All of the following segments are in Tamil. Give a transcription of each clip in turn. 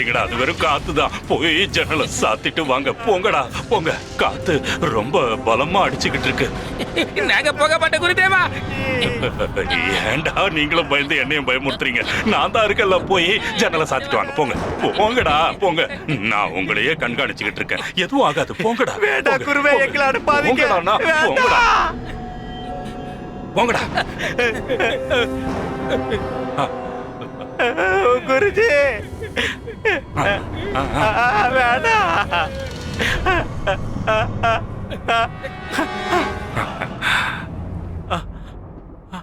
பயப்படாதீங்கடா அது வெறும் காத்து தான் போய் ஜன்னலை சாத்திட்டு வாங்க போங்கடா போங்க. காத்து ரொம்ப பலமா அடிச்சுக்கிட்டு இருக்கு நாங்க போக மாட்டோம் குருதேவா. ஏன்டா நீங்களும் பயந்து என்னையும் பயமுறுத்துறீங்க? நான் தான் இருக்கல போய் ஜன்னலை சாத்திட்டு வாங்க போங்க. போங்கடா போங்க. நான் உங்களையே கண்காணிச்சுக்கிட்டு இருக்கேன் எதுவும் ஆகாது போங்கடா வேண்டாம் போங்க, குருவே. எங்களை அனுப்பாதீங்க. போங்கடா. போங்கடா. குருஜி.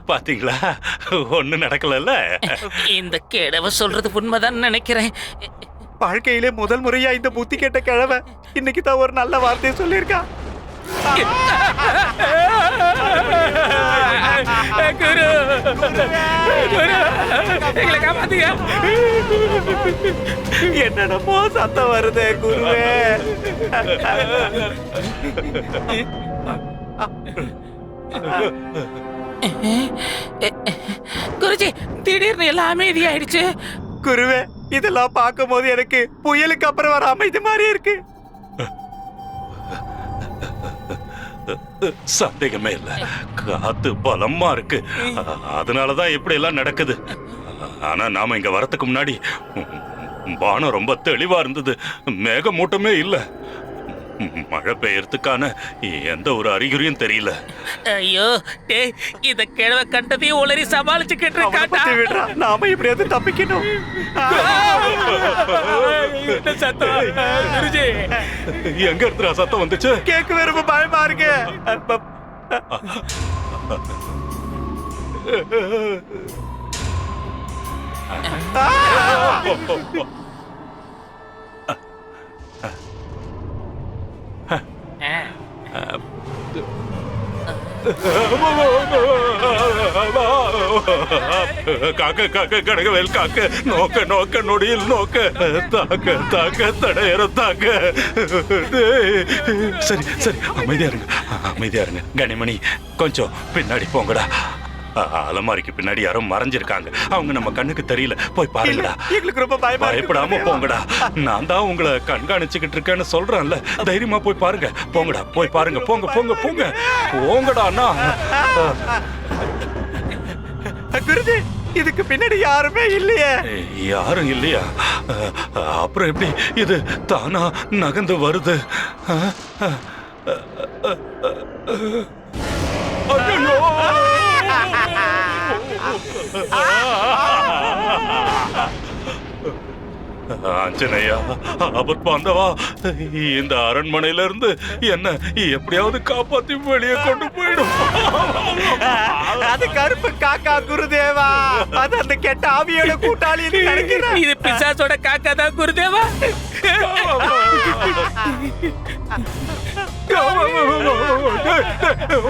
பாத்தீங்களா? ஒண்ணு நடக்கலல்ல? இந்த கேடவ சொல்றது உண்மைதான் நினைக்கிறேன். வாழ்க்கையிலே முதல் முறையா இந்த புத்தி கேட்ட கிழவ இன்னைக்கு தான் ஒரு நல்ல வார்த்தையை சொல்லியிருக்கா குரு. குரு. எங்களை காப்பாத்துங்க. என்னென்னமோ சத்தம் வருதே குருவே. குருஜி திடீர்னு எல்லாம் அமைதியாயிடுச்சு. குருவே இதெல்லாம் பார்க்கும் போது எனக்கு புயலுக்கு அப்புறம் வர அமைதி மாதிரி இருக்கு. சந்தேகமே இல்ல. காத்து பலமா இருக்கு. அதனாலதான் இப்படி எல்லாம் நடக்குது. ஆனா நாம இங்க வரத்துக்கு முன்னாடி வானம் ரொம்ப தெளிவா இருந்தது. மேகமூட்டமே இல்லை. மழை பெய்யறதுக்கான எந்த ஒரு அறிகுறியும் தெரியல. ஐயோ டேய் இந்த கிழவ கண்டதையும் உளறி சமாளிச்சுக்கிட்டு இருக்காட்டா விடுறா. நாம எப்படியாவது தப்பிக்கணும். இந்த சத்தம்? குருஜி. எங்க இருந்துடா சத்தம் வந்துச்சு? கேட்கவே ரொம்ப பயமா இருக்கு. அப்ப- കാക്ക കാക്ക കടകവേൽ കാക്ക നോക്ക നോക്ക നൊടിയിൽ നോക്ക താക്ക താക്ക തടയറ താക്ക சரி சரி அமைதியா இருங்க அமைதியா இருங்க கனிமணி கொஞ்சம் பின்னாடி போங்கடா அ- அலமாரிக்கு பின்னாடி யாரோ மறைஞ்சிருக்காங்க அவங்க நம்ம கண்ணுக்கு தெரியல போய் பாருங்கடா எங்களுக்கு ரொம்ப பயமா பயப்படாம. போங்கடா நான் தான் உங்களை கண்காணிச்சுக்கிட்டு இருக்கேன்னு சொல்றேன்ல தைரியமா போய் பாருங்க போங்கடா போய் பாருங்க போங்க போங்க போங்க போங்கடா அண்ணா குருஜி இதுக்கு பின்னாடி யாருமே இல்லையே யாரும் இல்லையா அப்புறம் எப்படி இது தானா நகர்ந்து வருது அஹ், ஆஞ்சநேயா ஆபத் பாந்தவா இந்த அரண்மனையில இருந்து என்ன எப்படியாவது காப்பாத்தி வெளியே கொண்டு போயிடும். அது கருப்பு காக்கா குருதேவா. அது அந்த கெட்ட ஆவியோட கூட்டாளி இது பிசாசோட காக்கா தான் குருதேவா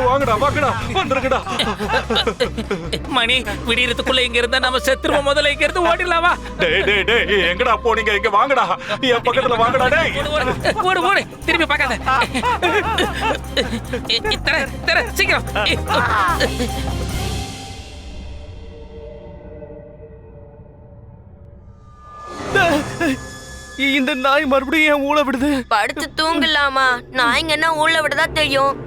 வாங்கடா வாங்கடா வந்துருங்கடா மணி விடியறதுக்குள்ள இங்க இருந்தா நம்ம செத்துருவோம் முதல்ல இங்க இருந்து ஓடிடலாமா டேய் டேய் டேய் எங்கடா போனீங்க இங்க வாங்கடா என் பக்கத்துல வாங்கடா டேய் ஓடு, ஓடு, திரும்பி பார்க்காத தர தர சீக்கிரம் இந்த நாய் மறுபடியும் என் ஊழ விடுது. படுத்து தூங்கலாமா? நாய்ங்க என்ன உள்ள விடதா தெரியும்?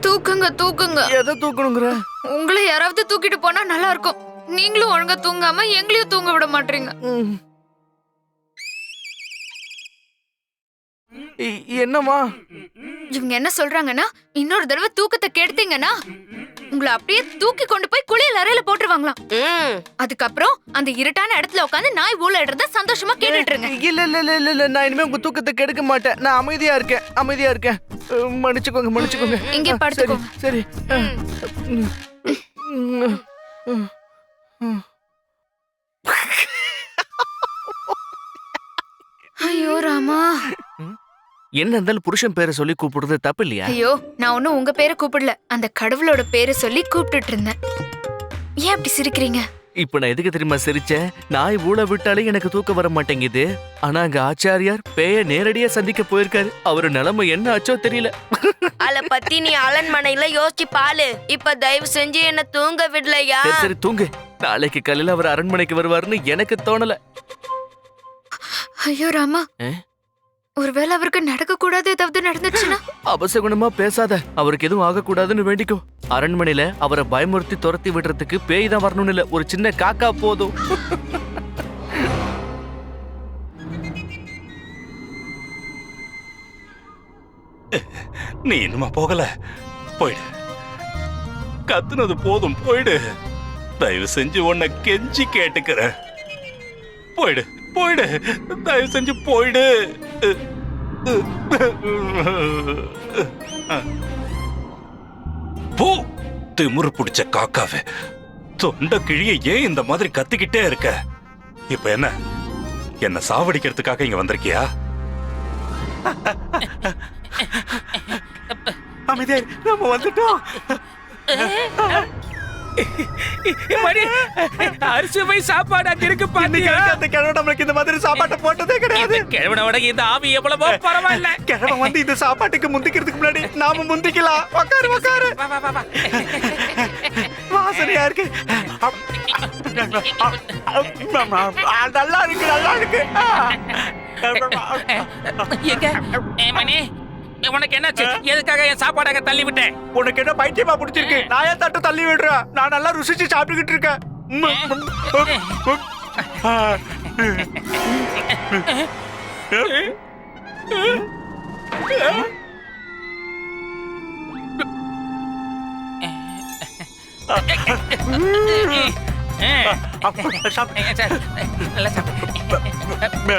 தூக்குங்க தூக்குங்க. எதை தூக்கணுங்கிற? உங்களை யாராவது தூக்கிட்டு போனா நல்லா இருக்கும் நீங்களும் ஒழுங்கா தூங்காம எங்களையும் தூங்க விட மாட்டீங்க. இ- என்னம்மா? இவங்க என்ன சொல்றாங்கன்னா இன்னொரு தடவை தூக்கத்தை கெடுத்தீங்கன்னா உங்களை அப்படியே தூக்கி கொண்டு போய் குளியல் அறையில போட்டுருவாங்களாம். அதுக்கப்புறம் அந்த இருட்டான இடத்துல உட்காந்து நாய் ஊழல்றத சந்தோஷமா கேட்டுட்டு இருங்க இல்ல இல்ல இல்ல இல்ல இல்ல நான் இனிமே உங்க தூக்கத்தை கெடுக்க மாட்டேன். நான் அமைதியா இருக்கேன் அமைதியா இருக்கேன். மன்னிச்சுக்கோங்க மன்னிச்சுக்கோங்க. இங்கே சரி படுத்துக்கோங்க. சரி. ஐயோ ராமா. என்ன இருந்தாலும் புருஷன் பேரை சொல்லி கூப்பிடுறது தப்பு இல்லையா ஐயோ நான் ஒன்னும் உங்க பேரை கூப்பிடல. அந்த கடவுளோட பேரை சொல்லி கூப்பிட்டுட்டு இருந்தேன். ஏன் அப்படி சிரிக்கிறீங்க? இப்ப நான் எதுக்கு தெரியுமா சிரிச்சேன்? நாய் ஊழ விட்டாலே எனக்கு தூக்கம் வர மாட்டேங்குது. ஆனா அங்க ஆச்சாரியார் பேய நேரடியா சந்திக்க போயிருக்காரு. அவரு நிலைமை என்ன ஆச்சோ தெரியல. அத பத்தி நீ அலன்மனையில யோசிச்சு பாரு இப்ப தயவு செஞ்சு என்ன தூங்க விடலையா? சரி சரி தூங்கு. நாளைக்கு காலையில அவர் அரண்மனைக்கு வருவாருன்னு எனக்கு தோணல. ஐயோ ராமா? ஒருவேளை அவருக்கு நடக்க கூடாது ஏதாவது நடந்துச்சுன்னா? அபசகுணமா பேசாத. அவருக்கு எதுவும் ஆகக்கூடாதுன்னு வேண்டிக்கோ. அரண்மனையில அவரை பயமுறுத்தி துரத்தி விடுறதுக்கு பேய் தான் வரணும்னு இல்ல. ஒரு சின்ன காக்கா போதும். நீ இன்னுமா போகல? போயிடு. கத்துனது போதும். போயிடு. தயவு செஞ்சு உன்னை கெஞ்சி கேட்டுக்கிறேன். போயிடு. போயிடு. தயவு செஞ்சு போயிடு. போ. திமிரு பிடிச்ச காக்காவே. தொண்டை கிழிய ஏன் இந்த மாதிரி கத்திக்கிட்டே இருக்க? இப்ப என்ன? என்ன சாவடிக்கிறதுக்காக இங்க வந்திருக்கியா? அமைதியா. நம்ம வந்துட்டோம். மணி அரிசி போய் சாப்பாடு அங்க இருக்கு அந்த கிழவன் நம்மளுக்கு இந்த மாதிரி சாப்பாட்டை போட்டதே கிடையாது. கிழவனோட இந்த ஆவி எவ்வளவோ பரவாயில்ல. கிழவன் வந்து இந்த சாப்பாட்டுக்கு முந்திக்கிறதுக்கு முன்னாடி நாம முந்திக்கலாம். உக்காரு உக்காரு. வாசனையா இருக்கு. நல்லா இருக்கு நல்லா இருக்கு. எங்க மணி உனக்கு என்னாச்சு எதுக்காக என் சாப்பாடு அங்க தள்ளி விட்டேன் உனக்கு என்ன பைத்தியமா பிடிச்சிருக்கு நான் ஏன் தட்டு தள்ளி விடுறேன் நான் நல்லா ருசிச்சு சாப்பிட்டுக்கிட்டு இருக்கேன். நல்லா சாப்பிடு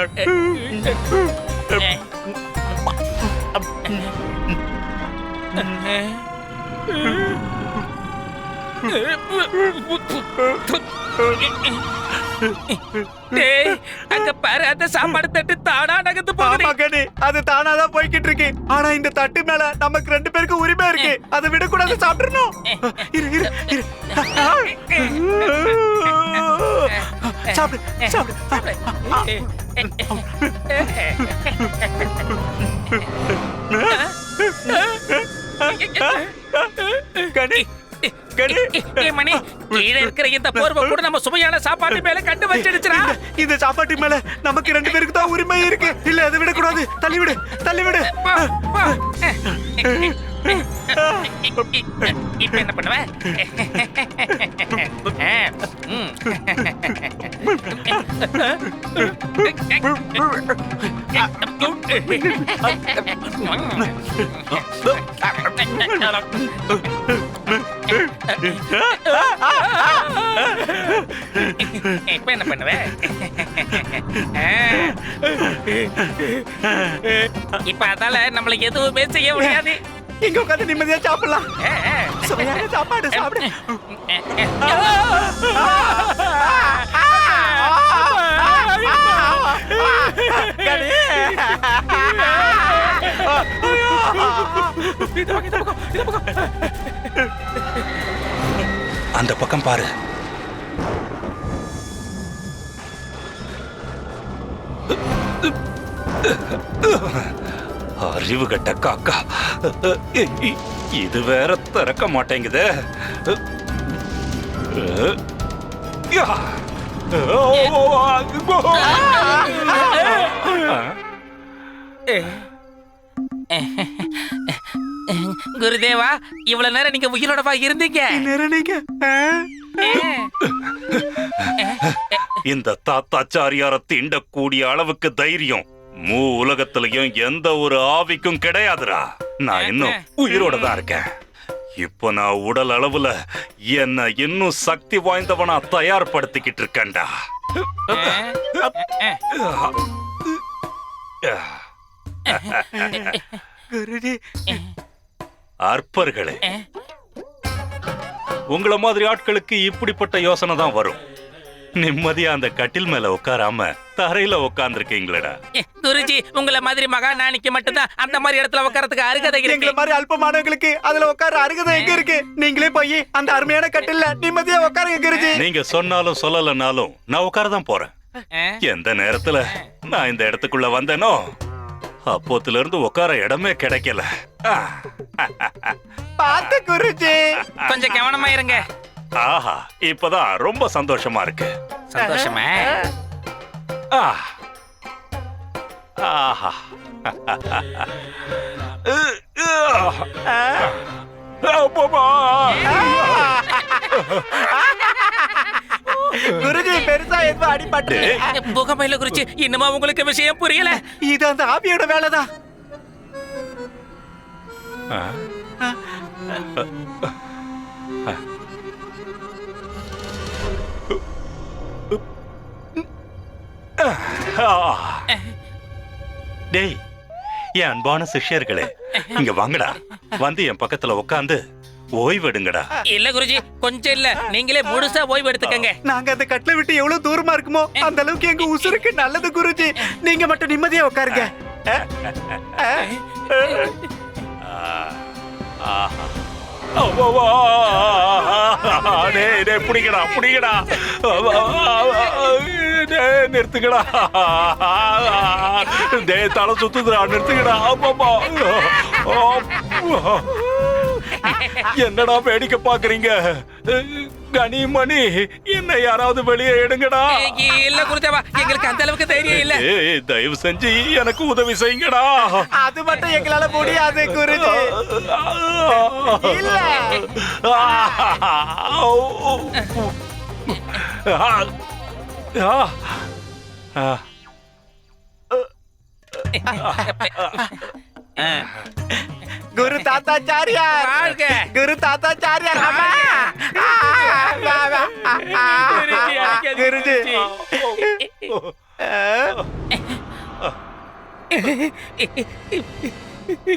டேய் அங்க பாரு அந்த சாப்பாடு தட்டு தானா நகர்ந்து போகுது. அது தானாதான் போய்கிட்டு இருக்கு. ஆனா இந்த தட்டு மேல நமக்கு ரெண்டு பேருக்கு உரிமை இருக்கு. அதை விடக்கூடாது சாப்பிடணும். இரு இரு இரு. சாப்பிடு ஏய் மணி கீழே இருக்கிற இந்த போர்வை கூட நம்ம சுவையான சாப்பாட்டு மேல கண்டு வச்சிடுச்சுடா. இந்த சாப்பாட்டு மேல நமக்கு ரெண்டு பேருக்கு தான் உரிமை இருக்கு. இல்ல அதை விடக்கூடாது. தள்ளி விடு தள்ளி விடு. போ, போ. இப்ப என்ன பண்ணுவ? இப்ப என்ன பண்ணுவ? இப்ப அதால நம்மளுக்கு எதுவுமே செய்ய முடியாது. இங்க உட்காந்து நிம்மதியா சாப்பிடலாம். சுவையான சாப்பாடு சாப்பிடு. அந்த பக்கம் பாரு அறிவு கட்ட காக்கா. இது வேற திறக்க மாட்டேங்குதே. குருதேவா இவ்வளவு நேரம் நீங்க உயிரோடவா இருந்தீங்க? இந்த தாத்தாச்சாரியார தீண்டக்கூடிய அளவுக்கு தைரியம். மூ உலகத்திலையும் எந்த ஒரு ஆவிக்கும் கிடையாதுடா. நான் இன்னும் உயிரோட தான் இருக்கேன். இப்போ நான் உடல் அளவுல என்ன இன்னும் சக்தி வாய்ந்தவனா தயார்படுத்திக்கிட்டு இருக்கேன்டா. குருஜி அற்பர்களே உங்கள மாதிரி ஆட்களுக்கு இப்படிப்பட்ட யோசனை தான் வரும். நிம்மதியா அந்த கட்டில் மேல உட்காராம தரையில உட்கார்ந்துருக்கீங்களடா. குருஜி உங்கள மாதிரி மகாநாணிக்கு மட்டும்தான் அந்த மாதிரி இடத்துல உட்காரத்துக்கு அருகதை எங்களை மாதிரி அல்பமானவங்களுக்கு அதுல உட்கார அருகதை எங்க இருக்கு? நீங்களே போய் அந்த அருமையான கட்டில்ல நிம்மதியா உட்காருங்க குருஜி. நீங்க சொன்னாலும் சொல்லலனாலும் நான் உட்கார தான் போறேன் எந்த நேரத்துல நான் இந்த இடத்துக்குள்ள வந்தேனோ அப்போத்துல இருந்து உட்கார இடமே கிடைக்கல. ஆ, பார்த்து குருஜி. கொஞ்சம் கவனமா இருங்க. ஆஹா இப்பதான் ரொம்ப சந்தோஷமா இருக்கு. சந்தோஷமா? ஆ. ஆஹா. குருஜி பெருசா எதுவும் அடிபட்டு புகமையில குறிச்சு இன்னுமா உங்களுக்கு விஷயம் புரியல? இது அந்த ஆவியோட வேலைதான். ஆ. டேய் என் அன்பான சிஷ்யர்களே இங்க வாங்கடா. வந்து என் பக்கத்துல உட்காந்து ஓய்வெடுங்கடா. இல்ல குருஜி கொஞ்சம் இல்ல. நீங்களே முழுசா ஓய்வு எடுத்துக்கங்க. நாங்க அந்த கட்டளை விட்டு எவ்வளவு தூரமா இருக்குமோ அந்த அளவுக்கு எங்க உசுருக்கு நல்லது குருஜி. நீங்க மட்டும் நிம்மதியா உட்காருங்க. ஆஹா. அவ்வவ்வா. டேய், நிறுத்துக்கடா புடிங்கடா, தலை சுத்துதுடா, நிறுத்துக்கடா அப்பப்பா. என்னடா வேடிக்கை பாக்குறீங்க கனி மணி என்ன யாராவது வெளியே எடுங்கடா. இல்ல குருதேவா எங்களுக்கு அந்த அளவுக்கு தைரியம் இல்ல. தயவு செஞ்சு எனக்கு உதவி செய்யுங்கடா. அது மட்டும் எங்களால முடியாது குருஜி. இல்ல. குரு தாத்தாச்சாரியார் வாழ்க. குரு தாத்தாச்சாரியார் அம்மா. குருஜி,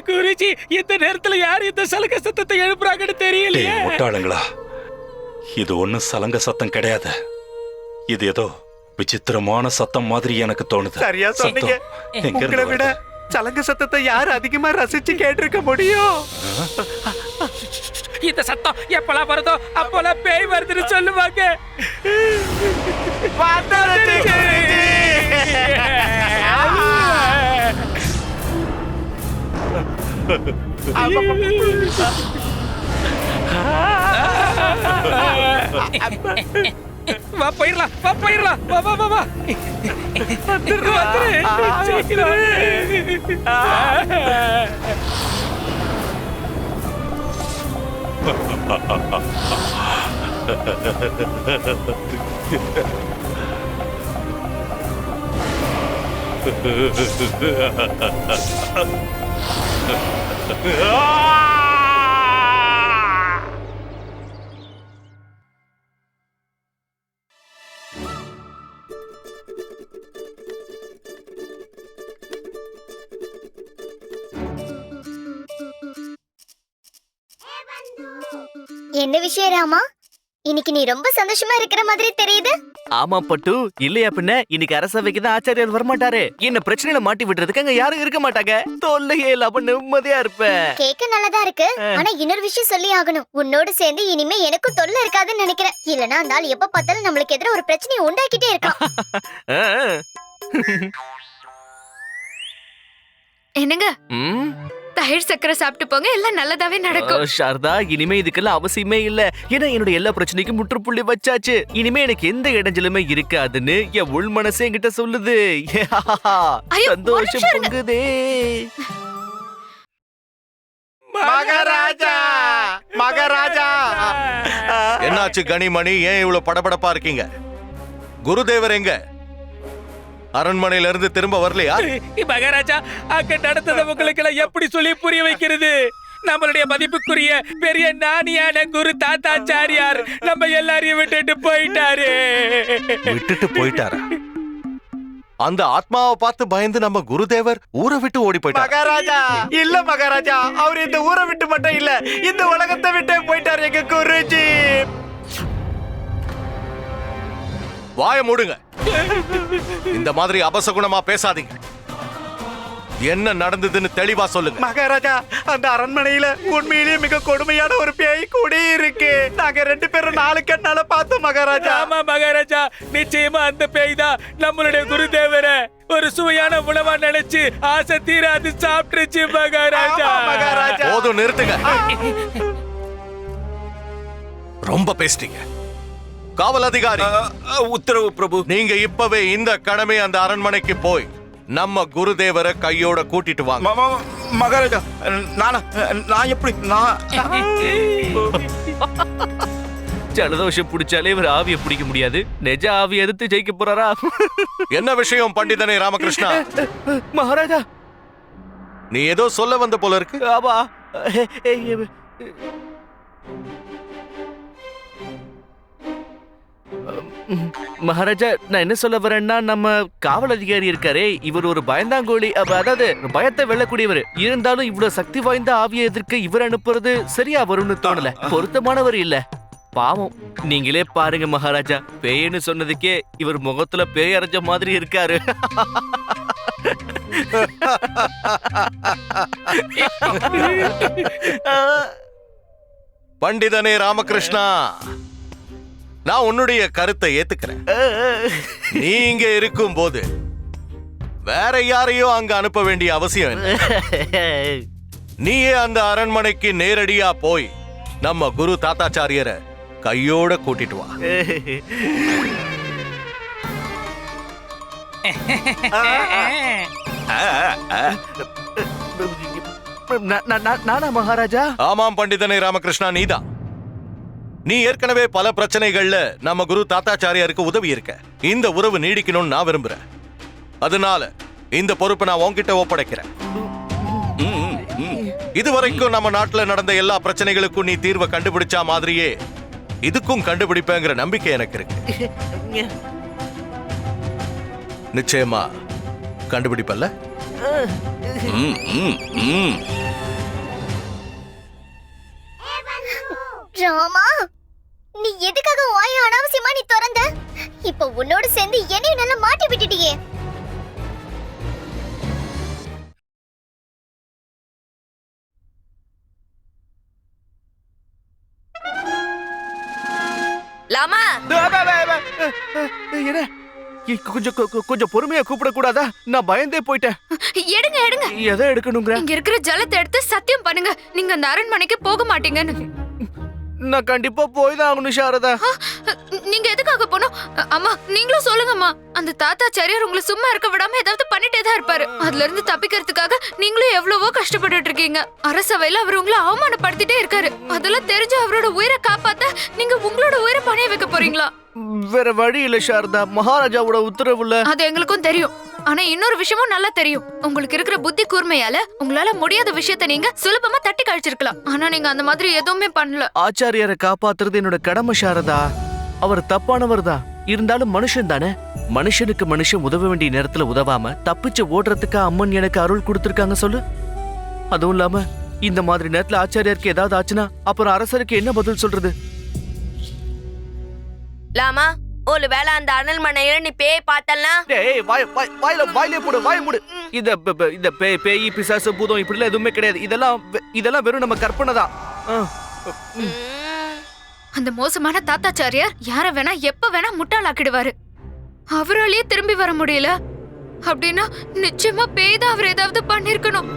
குருஜி. இந்த நேரத்துல யார் இந்த சலக சத்தத்தை எழுப்புறாங்கன்னு தெரியலையே. முட்டாளுங்களா? இது ஒண்ணும் சலங்க சத்தம் கிடையாது. இது ஏதோ விசித்திரமான சத்தம் மாதிரி எனக்கு தோணுது. சரியா சொன்னீங்க. சத்தம் எங்க உங்களை இருந்து விட? சலங்க சத்தத்தை யார் அதிகமா ரசிச்சு கேட்டிருக்க முடியும்? இந்த சத்தம் எப்பலாம் வருதோ அப்பலாம் பேய் வருதுன்னு சொல்லுவாங்க. குருஜி. வா போயிடலாம் வா போயிடலாம் வா வா வா வா. வந்துரு. வந்துரு என்ன விஷயம் ராமா? இன்னைக்கு நீ ரொம்ப சந்தோஷமா இருக்கிற மாதிரி தெரியுது. ஆமா பட்டு இல்லையா பின்ன? இன்னைக்கு அரசவைக்கு தான் ஆச்சாரியார் வரமாட்டாரு. என்ன பிரச்சனையில மாட்டி விடுறதுக்கு அங்க யாரும் இருக்க மாட்டாங்க. தொல்லையே இல்லாம நிம்மதியா இருப்பேன். கேட்க நல்லதா இருக்கு. ஆனா இன்னொரு விஷயம் சொல்லி ஆகணும். உன்னோட சேர்ந்து இனிமே எனக்கும் தொல்லை இருக்காதுன்னு நினைக்கிறேன். இல்லனா அந்த ஆள் எப்ப பார்த்தாலும் நம்மளுக்கு எதிர ஒரு பிரச்சனையை உண்டாக்கிட்டே இருக்கான். என்னங்க? தயிர் சக்கரை சாப்பிட்டு போங்க எல்லாம் நல்லதாவே நடக்கும். சாரதா இனிமே இதுக்கெல்லாம் அவசியமே இல்ல. ஏன்னா என்னோட எல்லா பிரச்சனைக்கும் முற்றுப்புள்ளி வச்சாச்சு. இனிமே எனக்கு எந்த இடைஞ்சலுமே இருக்காதுன்னு என் உள் மனசே என்கிட்ட சொல்லுது. சந்தோஷம். பொங்குதே. மகாராஜா! மகாராஜா! என்னாச்சு கனிமணி? ஏன் இவ்வளவு படபடப்பா இருக்கீங்க? குருதேவர் எங்க? அரண்மனையில இருந்து திரும்ப வரலையா? மகாராஜா அங்க நடந்ததை உங்களுக்கு எல்லாம் எப்படி சொல்லி புரிய வைக்கிறது? நம்மளுடைய மதிப்புக்குரிய பெரிய நாணியான குரு தாத்தாச்சாரியார் நம்ம எல்லாரையும் விட்டுட்டு போயிட்டாரு. விட்டுட்டு போயிட்டாரா? அந்த ஆத்மாவை பார்த்து பயந்து நம்ம குருதேவர் ஊரை விட்டு ஓடி போயிட்டார்? மகாராஜா இல்ல மகாராஜா அவர் இந்த ஊரை விட்டு மட்டும் இல்ல இந்த உலகத்தை விட்டே போயிட்டாரு எங்க குருஜி. வாய மூடுங்க. இந்த மாதிரி அபசகுணமா பேசாதீங்க. என்ன நடந்ததுன்னு தெளிவா சொல்லுங்க. மகாராஜா அந்த அரண்மனையில உண்மையிலேயே மிக கொடுமையான ஒரு பேய் கூடி இருக்கு. நாங்க ரெண்டு பேரும் நாலு கண்ணால பார்த்தோம் மகாராஜா. ஆமா மகாராஜா. நிச்சயமா அந்த பேய் தான் நம்மளுடைய குருதேவரை ஒரு சுவையான உணவா நினைச்சு ஆசை தீர அது சாப்பிட்டுருச்சு மகாராஜா. ஆமா, மகாராஜா. போதும் நிறுத்துங்க. ரொம்ப பேசிட்டீங்க காவல் அதிகாரி. உத்தரவு பிரபு. நீங்க இப்பவே இந்த கடமை அந்த அரண்மனைக்கு போய் நம்ம குருதேவரை கையோட கூட்டிட்டு வாங்க. மகாராஜா நானா நான் எப்படி நான் ஜலதோஷம் பிடிச்சாலே இவர் ஆவியை பிடிக்க முடியாது. நெஜ ஆவி எதிர்த்து ஜெயிக்க போறாரா? என்ன விஷயம் பண்டிதனே ராமகிருஷ்ணா? மகாராஜா! நீ ஏதோ சொல்ல வந்த போல இருக்கு. ஆமா. மகாராஜா நான் என்ன சொல்ல வரேன்னா நம்ம காவல் அதிகாரி இருக்காரே இவர் ஒரு பயந்தாங்கோழி அதாவது பயத்தை வெல்லக்கூடியவர். இருந்தாலும் இவ்வளவு சக்தி வாய்ந்த ஆவியை எதிர்க்க இவர் அனுப்புறது சரியா வரும்னு தோணல. பொருத்தமானவர் இல்ல. பாவம். நீங்களே பாருங்க மகாராஜா பேயன்னு சொன்னதுக்கே இவர் முகத்துல பேய் அரைஞ்ச மாதிரி இருக்காரு. பண்டிதனே ராமகிருஷ்ணா. நான் உன்னுடைய கருத்தை ஏத்துக்கிறேன். நீ இங்க இருக்கும் போது வேற யாரையும் அங்க அனுப்ப வேண்டிய அவசியம் இல்லை நீயே அந்த அரண்மனைக்கு நேரடியா போய் நம்ம குரு தாத்தாச்சாரியரை கையோட கூட்டிட்டு வா. நானா மகாராஜா? ஆமாம் பண்டிதனே ராமகிருஷ்ணா நீதான். நீ ஏற்கனவே பல பிரச்சனைகள்ல நம்ம குரு தாத்தாச்சாரியாருக்கு உதவி இருக்க. இந்த உறவு நீடிக்கணும்னு நான் விரும்புறேன். அதனால இந்த பொறுப்பை நான் உன்கிட்ட ஒப்படைக்கிறேன். இதுவரைக்கும் நம்ம நாட்டுல நடந்த எல்லா பிரச்சனைகளுக்கும் நீ தீர்வை கண்டுபிடிச்சா மாதிரியே இதுக்கும் கண்டுபிடிப்பேங்கிற நம்பிக்கை எனக்கு இருக்கு. நிச்சயமா கண்டுபிடிப்பல்ல? ம், ம், ம். ராமா நீ எதுக்காக வாய அனாவசியமா நீ திறந்த? இப்ப உன்னோட சேர்ந்து என்னையும் நல்லா மாட்டி விட்டுட்டியே. லாமா! என்ன? கொஞ்சம் கொஞ்சம் பொறுமையா கூப்பிடக்கூடாதா? நான் பயந்தே போயிட்டேன். எடுங்க எடுங்க. எதை எடுக்கணுங்கிற? இங்க இருக்கிற ஜலத்தை எடுத்து சத்தியம் பண்ணுங்க. நீங்க அந்த அரண்மனைக்கு போக மாட்டீங்கன்னு. நான் கண்டிப்பா போய் தான் ஆகணும் சாரதா. நீங்க எதுக்காக போனோம் அம்மா நீங்களும் சொல்லுங்கம்மா. அந்த தாத்தா சரியார் உங்களை சும்மா இருக்க விடாம ஏதாவது பண்ணிட்டே தான் இருப்பாரு. அதுல இருந்து தப்பிக்கிறதுக்காக நீங்களும் எவ்வளவோ கஷ்டப்பட்டுட்டு இருக்கீங்க. அரசவையில அவர் உங்களை அவமானப்படுத்திட்டே இருக்காரு. அதெல்லாம் தெரிஞ்சு அவரோட உயிரை காப்பாத்த நீங்க உங்களோட உயிரை பணைய வைக்க போறீங்களா? வேற வழி இல்ல சாரதா. மகாராஜாவோட உத்தரவுல. அது எங்களுக்கும் தெரியும். ஆனா இன்னொரு விஷயமும் நல்லா தெரியும். உங்களுக்கு இருக்கிற புத்தி கூர்மையால உங்களால முடியாத விஷயத்த நீங்க சுலபமா தட்டி கழிச்சிருக்கலாம். ஆனா நீங்க அந்த மாதிரி எதுவுமே பண்ணல. ஆச்சாரியாரை காப்பாத்துறது என்னோட கடமை சாரதா. அவர் தப்பானவர் தான். இருந்தாலும் மனுஷன் தானே. மனுஷனுக்கு மனுஷன் உதவ வேண்டிய நேரத்துல உதவாம தப்பிச்சு ஓடுறதுக்கு அம்மன் எனக்கு அருள் கொடுத்திருக்காங்க சொல்லு. அதுவும் இல்லாம இந்த மாதிரி நேரத்துல ஆச்சாரியாருக்கு ஏதாவது ஆச்சுன்னா அப்புறம் அரசருக்கு என்ன பதில் சொல்றது? லாமா ஒரு வேளை அந்த அனல்மனையில நீ பேய் பார்த்தல்னா? டேய் வாய் வாய் வாயில வாயிலே போடு வாய் மூடு. இந்த இந்த பேய் பேய் பிசாசு பூதம் இப்படிலாம் எதுவுமே கிடையாது. இதெல்லாம் இதெல்லாம் வெறும் நம்ம கற்பனை தான். ஆ. அந்த மோசமான தாத்தாச்சாரியார் யார வேணா எப்ப வேணா முட்டாளாக்கிடுவாரு. அவராலேயே திரும்பி வர முடியல. அப்படின்னா நிச்சயமா பேய் தான் அவர் ஏதாவது பண்ணிருக்கணும்.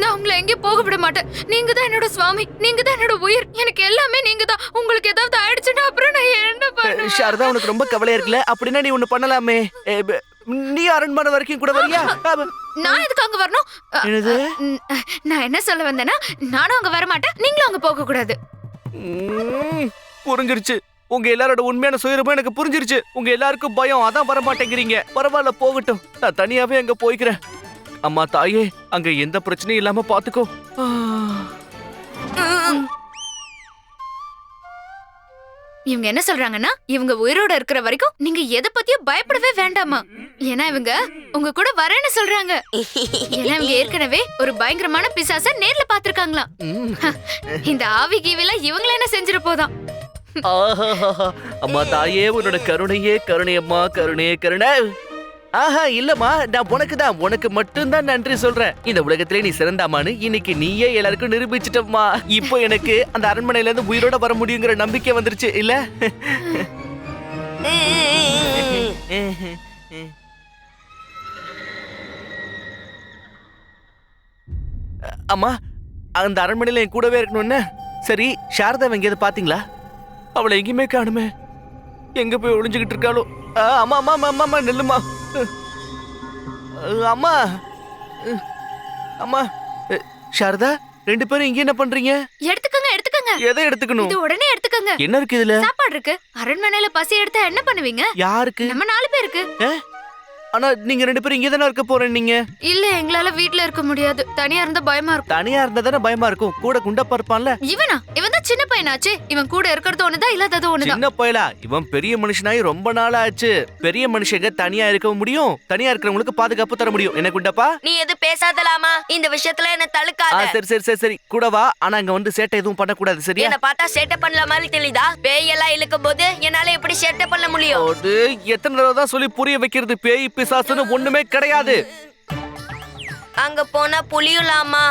நான் உங்களை எங்கேயும் போக விட மாட்டேன் நீங்க தான் என்னோட சுவாமி. நீங்க தான் என்னோட உயிர். எனக்கு எல்லாமே நீங்க தான் உங்களுக்கு ஏதாவது ஆயிடுச்சுன்னா அப்புறம் நான் என்ன பண்ணுவேன்? சாரதா உனக்கு ரொம்ப கவலையா இருக்குல்ல? அப்படின்னா நீ ஒண்ணு பண்ணலாமே. நீ அரண்மனை வரைக்கும் கூட வரியா? நான் எதுக்கு அங்க வரணும்? நான் என்ன சொல்ல வந்தேன்னா நானும் அங்க வர மாட்டேன் நீங்களும் அங்க போக கூடாது புரிஞ்சிருச்சு. உங்க எல்லாரோட உண்மையான சுயரூபம் எனக்கு புரிஞ்சிருச்சு. உங்க எல்லாருக்கும் பயம் அதான் வர மாட்டேங்கிறீங்க பரவாயில்ல போகட்டும். நான் தனியாவே அங்க போய்க்கிறேன். அம்மா தாயே அங்க எந்த பிரச்சனையும் இல்லாம பாத்துக்கோ. இவங்க என்ன சொல்றாங்கன்னா இவங்க உயிரோட இருக்கிற வரைக்கும் நீங்க எதை பத்தியும் பயப்படவே வேண்டாமா ஏன்னா இவங்க உங்க கூட வரேன்னு சொல்றாங்க ஏன்னா இவங்க ஏற்கனவே ஒரு பயங்கரமான பிசாச நேர்ல பாத்திருக்காங்களாம். இந்த ஆவி கீவில இவங்கள என்ன செஞ்சிட போதாம் ஆஹாஹாஹா. அம்மா தாயே உன்னோட கருணையே கருணையம்மா கருணையே கருணை ஆஹா இல்லம்மா நான் உனக்கு தான் உனக்கு மட்டும்தான் நன்றி சொல்றேன். இந்த உலகத்திலே நீ சிறந்தாமான்னு இன்னைக்கு நீயே எல்லாருக்கும் நிரூபிச்சிட்டம்மா. இப்போ எனக்கு அந்த அரண்மனையில இருந்து உயிரோட வர முடியுங்கிற நம்பிக்கை வந்துருச்சு இல்ல? அம்மா அந்த அரண்மனையில என் கூடவே இருக்கணும்னு? சரி சாரதா எங்கேயாவது பாத்தீங்களா அவளை எங்கேயுமே காணுமே. எங்க போய் ஒளிஞ்சுக்கிட்டு இருக்காளோ? ஆ, ஆமா அம்மா ஆமா நெல்லுமா அம்மா அம்மா. அம்மா சாரதா ரெண்டு பேரும் இங்க என்ன பண்றீங்க? எடுத்துக்கங்க எடுத்துக்கங்க. எதை எடுத்துக்கணும்? இது உடனே எடுத்துக்கங்க. என்ன இருக்கு இதுல? சாப்பாடு இருக்கு. அரண்மனையில பசி எடுத்தா என்ன பண்ணுவீங்க? யாருக்கு? நம்ம நாலு பேருக்கு. ஆனா நீங்க ரெண்டு பேரும் இங்க தானே இருக்க போறேன் நீங்க? இல்ல எங்களால வீட்ல இருக்க முடியாது. தனியா இருந்தா பயமா இருக்கும். தனியா இருந்தா தானே பயமா இருக்கும். கூட குண்டப்பா இருப்பான்ல இவனா? இவன் தான் சின்ன பையனாச்சே. இவன் கூட இருக்கிறது ஒண்ணுதான் இல்லாதது ஒண்ணுதான் சின்ன பயலா? இவன் பெரிய மனுஷனாயி ரொம்ப நாள் ஆச்சு பெரிய மனுஷங்க தனியா இருக்க முடியும். தனியா இருக்கிறவங்களுக்கு பாதுகாப்பு தர முடியும். என்ன குண்டப்பா? நீ எது பேசாதலாமா? இந்த விஷயத்துல என்ன ஆ தடுக்காத சரி சரி சரி சரி. கூட வா. ஆனா அங்க வந்து சேட்டை எதுவும் பண்ணக்கூடாது சரியா? என்ன பார்த்தா சேட்டை பண்ணல மாதிரி தெரியுதா? பேய் எல்லாம் இழுக்கும் போது என்னால எப்படி சேட்டை பண்ண முடியும்? எத்தனை தடவை தான் சொல்லி புரிய வைக்கிறது? பேய் பிசாசுன்னு ஒண்ணுமே கிடையாது. அங்க போனா புலியுலாமா